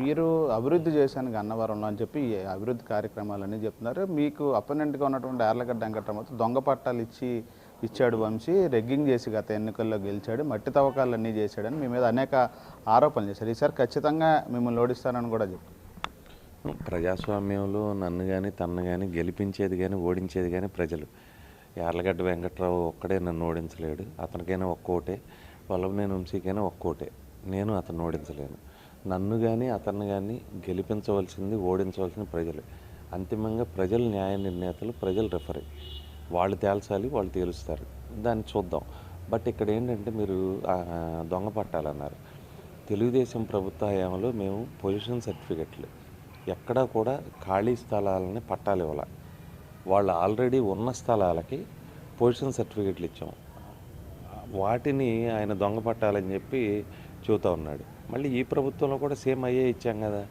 మీరు అభివృద్ధి చేశాను గన్నవరంలో అని చెప్పి అభివృద్ధి అభివృద్ధి కార్యక్రమాలన్నీ చెప్తున్నారు. మీకు అపోనెంట్గా ఉన్నటువంటి యార్లగడ్డ వెంకటరామతో దొంగ పట్టాలు ఇచ్చి ఇచ్చాడు వంశీ రెగ్గింగ్ చేసి గత ఎన్నికల్లో గెలిచాడు మట్టి తవ్వకాలన్నీ చేశాడని మీ మీద అనేక ఆరోపణలు చేశారు. ఈసారి ఖచ్చితంగా మిమ్మల్ని ఓడిస్తానని కూడా చెప్పారు. ప్రజాస్వామ్యంలో నన్ను కానీ తన్ను కానీ గెలిపించేది కానీ ఓడించేది కానీ ప్రజలు. యార్లగడ్డ వెంకట్రావు ఒక్కడే నన్ను ఓడించలేడు. అతనికైనా ఒక్కోటే. వల్లభనేని వంశీకైనా ఒక్కోటే. నేను అతను ఓడించలేను. నన్ను కానీ అతన్ని కానీ గెలిపించవలసింది ఓడించవలసింది ప్రజలు. అంతిమంగా ప్రజలు న్యాయ నిర్ణేతలు ప్రజలు రెఫరీ వాళ్ళు తేల్చాలి వాళ్ళు తేలుస్తారు. దాన్ని చూద్దాం. బట్ ఇక్కడ ఏంటంటే మీరు దొంగ పట్టాలన్నారు. తెలుగుదేశం ప్రభుత్వ హయాంలో మేము పొజిషన్ సర్టిఫికెట్లు. ఎక్కడా కూడా ఖాళీ స్థలాలని పట్టాలు ఇవ్వాలి వాళ్ళు ఆల్రెడీ ఉన్న స్థలాలకి పొజిషన్ సర్టిఫికెట్లు ఇచ్చాం వాటిని ఆయన దొంగ పట్టాలని చెప్పి చూతా ఉన్నాడు. మళ్ళీ ఈ ప్రభుత్వంలో కూడా సేమ్ అయ్యే ఇచ్చాం కదా.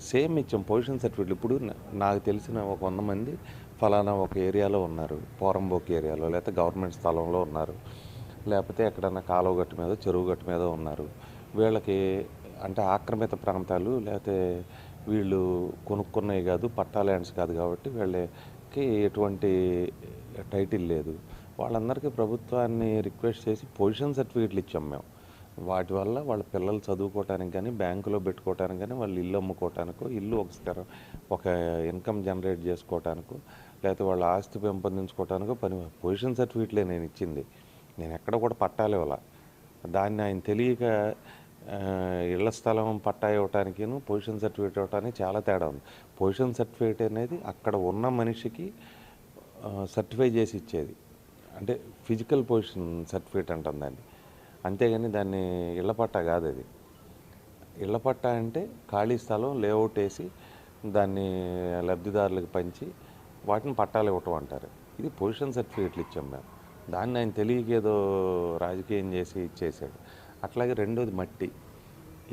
సేమ్ ఇచ్చాం పొజిషన్ సర్టిఫికెట్లు ఇప్పుడు నాకు తెలిసిన ఒక వంద మంది ఫలానా ఒక ఏరియాలో ఉన్నారు. పోరంబోక్ ఏరియాలో లేకపోతే గవర్నమెంట్ స్థలంలో ఉన్నారు. లేకపోతే ఎక్కడన్నా కాలువ గట్టు మీద చెరువు గట్టు మీద ఉన్నారు. వీళ్ళకి అంటే ఆక్రమిత ప్రాంతాలు లేకపోతే వీళ్ళు కొనుక్కున్నవి కాదు పట్టా ల్యాండ్స్ కాదు కాబట్టి వీళ్ళకి ఎటువంటి టైటిల్ లేదు. వాళ్ళందరికీ ప్రభుత్వాన్ని రిక్వెస్ట్ చేసి పొజిషన్ సర్టిఫికెట్లు ఇచ్చాం మేము. వాటి వల్ల వాళ్ళ పిల్లలు చదువుకోవటానికి కానీ బ్యాంకులో పెట్టుకోవటానికి కానీ వాళ్ళు ఇల్లు అమ్ముకోవటానికో ఇల్లు ఒక స్థిర ఒక ఇన్కమ్ జనరేట్ చేసుకోవటానికో లేకపోతే వాళ్ళ ఆస్తి పెంపొందించుకోవటానికో పని పొజిషన్ సర్టిఫికేట్లే నేను ఇచ్చింది. నేను ఎక్కడ కూడా పట్టాలి వాళ్ళ. దాన్ని ఆయన తెలియక ఇళ్ళ స్థలం పట్టా ఇవ్వటానికిను పొజిషన్ సర్టిఫికేట్ ఇవ్వటానికి చాలా తేడా ఉంది. పొజిషన్ సర్టిఫికేట్ అనేది అక్కడ ఉన్న మనిషికి సర్టిఫై చేసి ఇచ్చేది. అంటే ఫిజికల్ పొజిషన్ సర్టిఫికేట్ అంటుంది దాన్ని. అంతేగాని దాన్ని ఇళ్ళ పట్టా కాదు అది. ఇళ్ళ పట్టా అంటే ఖాళీ స్థలం లేఅవుట్ వేసి దాన్ని లబ్ధిదారులకు పంచి వాటిని పట్టాలు ఇవ్వటం అంటారు ఇది పొజిషన్ సర్టిఫికేట్లు ఇచ్చాం మేము. దాన్ని ఆయన తెలియకేదో రాజకీయం చేసి ఇచ్చేసాడు. అట్లాగే రెండోది మట్టి.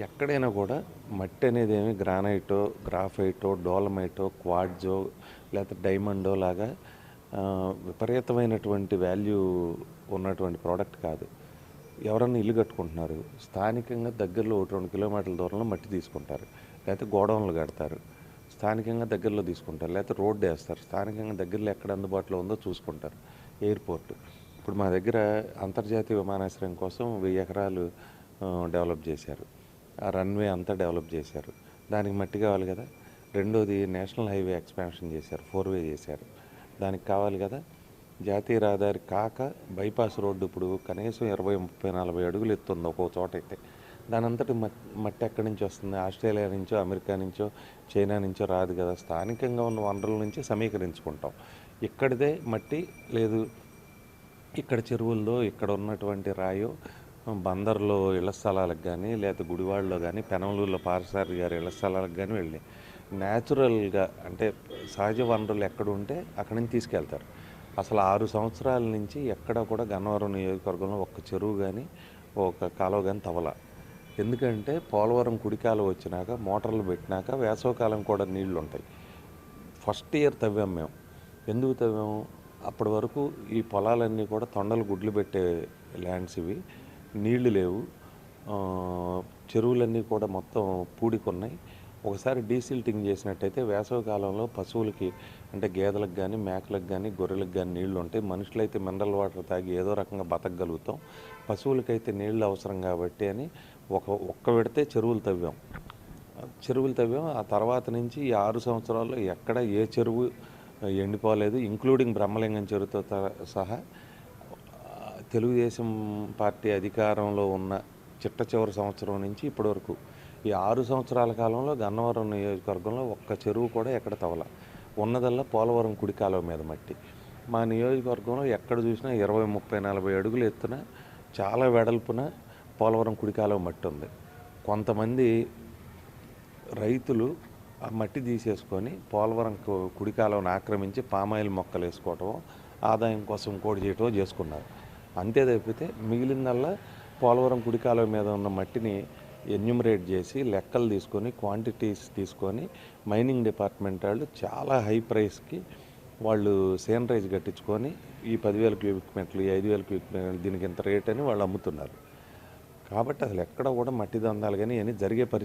ఎక్కడైనా కూడా మట్టి అనేది ఏమి గ్రానైటో గ్రాఫైటో డోలమైటో క్వాడ్జో లేకపోతే డైమండో లాగా విపరీతమైనటువంటి వాల్యూ ఉన్నటువంటి ప్రోడక్ట్ కాదు. ఎవరన్నా ఇల్లు కట్టుకుంటున్నారు స్థానికంగా దగ్గరలో ఒకటి రెండు కిలోమీటర్ల దూరంలో మట్టి తీసుకుంటారు. లేకపోతే గోడౌన్లు కడతారు. స్థానికంగా దగ్గరలో తీసుకుంటారు. లేకపోతే రోడ్డు వేస్తారు. స్థానికంగా దగ్గరలో ఎక్కడ అందుబాటులో ఉందో చూసుకుంటారు. ఎయిర్పోర్ట్. ఇప్పుడు మా దగ్గర అంతర్జాతీయ విమానాశ్రయం కోసం వెయ్యి ఎకరాలు డెవలప్ చేశారు. ఆ రన్వే అంతా డెవలప్ చేశారు. దానికి మట్టి కావాలి కదా. రెండోది నేషనల్ హైవే ఎక్స్పాన్షన్ చేశారు. ఫోర్ వే చేశారు. దానికి కావాలి కదా. జాతీయ రహదారి కాక బైపాస్ రోడ్డు ఇప్పుడు కనీసం ఇరవై ముప్పై నలభై అడుగులు ఎత్తుంది ఒక్కో చోట అయితే దాని అంతటి మట్టి ఎక్కడి నుంచి వస్తుంది? ఆస్ట్రేలియా నుంచో అమెరికా నుంచో చైనా నుంచో రాదు కదా? స్థానికంగా ఉన్న వనరుల నుంచి సమీకరించుకుంటాం. ఇక్కడిదే మట్టి లేదు ఇక్కడ చెరువుల్లో ఇక్కడ ఉన్నటువంటి రాయో బందర్లో ఇళ్ళ స్థలాలకు కానీ లేదా గుడివాడలో కానీ పెనమలూరులో పారసారి గారి ఇళ్ళ స్థలాలకు కానీ వెళ్ళి న్యాచురల్గా అంటే సహజ వనరులు ఎక్కడ ఉంటే అక్కడి నుంచి తీసుకెళ్తారు. అసలు ఆరు సంవత్సరాల నుంచి ఎక్కడ కూడా గన్నవరం నియోజకవర్గంలో ఒక్క చెరువు కానీ ఒక కాలువ కానీ తవల ఎందుకంటే పోలవరం కుడి కాలువ వచ్చినాక మోటార్లు పెట్టినాక వేసవకాలం కూడా నీళ్ళు ఉంటాయి ఫస్ట్ ఇయర్ తవ్వాం మేము. ఎందుకు తవ్వాము అప్పటి వరకు ఈ పొలాలన్నీ కూడా తొండలు గుడ్లు పెట్టే ల్యాండ్స్ ఇవి. నీళ్ళు లేవు. చెరువులన్నీ కూడా మొత్తం పూడికున్నాయి. ఒకసారి డీసిల్టింగ్ చేసినట్టయితే వేసవి కాలంలో పశువులకి అంటే గేదెలకు కానీ మేకలకు కానీ గొర్రెలకు కానీ నీళ్ళు ఉంటాయి. మనుషులైతే మినరల్ వాటర్ తాగి ఏదో రకంగా బతకగలుగుతాం. పశువులకైతే నీళ్ళు అవసరం కాబట్టి అని ఒక ఒక్క పెడితే చెరువులు తవ్వాం. చెరువులు తవ్వాం. ఆ తర్వాత నుంచి ఈ ఆరు సంవత్సరాల్లో ఎక్కడ ఏ చెరువు ఎండిపోలేదు ఇంక్లూడింగ్ బ్రహ్మలింగం చెరువుతో త- సహా తెలుగుదేశం పార్టీ అధికారంలో ఉన్న చిట్ట చివరి సంవత్సరం నుంచి ఇప్పటి వరకు ఈ ఆరు సంవత్సరాల కాలంలో గన్నవరం నియోజకవర్గంలో ఒక్క చెరువు కూడా ఎక్కడ తవల ఉన్నదల్లా పోలవరం కుడి కాలువ మీద మట్టి. మా నియోజకవర్గంలో ఎక్కడ చూసినా ఇరవై ముప్పై నలభై అడుగులు ఎత్తున చాలా వెడల్పున పోలవరం కుడి కాలువ మట్టి ఉంది. కొంతమంది రైతులు ఆ మట్టి తీసేసుకొని పోలవరం కుడి కాలువను ఆక్రమించి పామాయిల్ మొక్కలు వేసుకోవటం ఆదాయం కోసం ఇంకోటి చేయటం చేసుకున్నారు. అంతే తప్పితే మిగిలిందల్లా పోలవరం కుడి కాలువ మీద ఉన్న మట్టిని ఎన్యూమరేట్ చేసి లెక్కలు తీసుకొని క్వాంటిటీస్ తీసుకొని మైనింగ్ డిపార్ట్మెంట్ వాళ్ళు చాలా హై ప్రైస్కి వాళ్ళు సేనరైజ్ కట్టించుకొని ఈ పదివేల క్యూబిక్ మీటర్లు ఈ ఐదు వేల క్యూబిక్ మీటర్లు దీనికి ఇంత రేట్ అని వాళ్ళు అమ్ముతున్నారు. కాబట్టి అసలు ఎక్కడ కూడా మట్టి దందాలు కానీ అని జరిగే పరి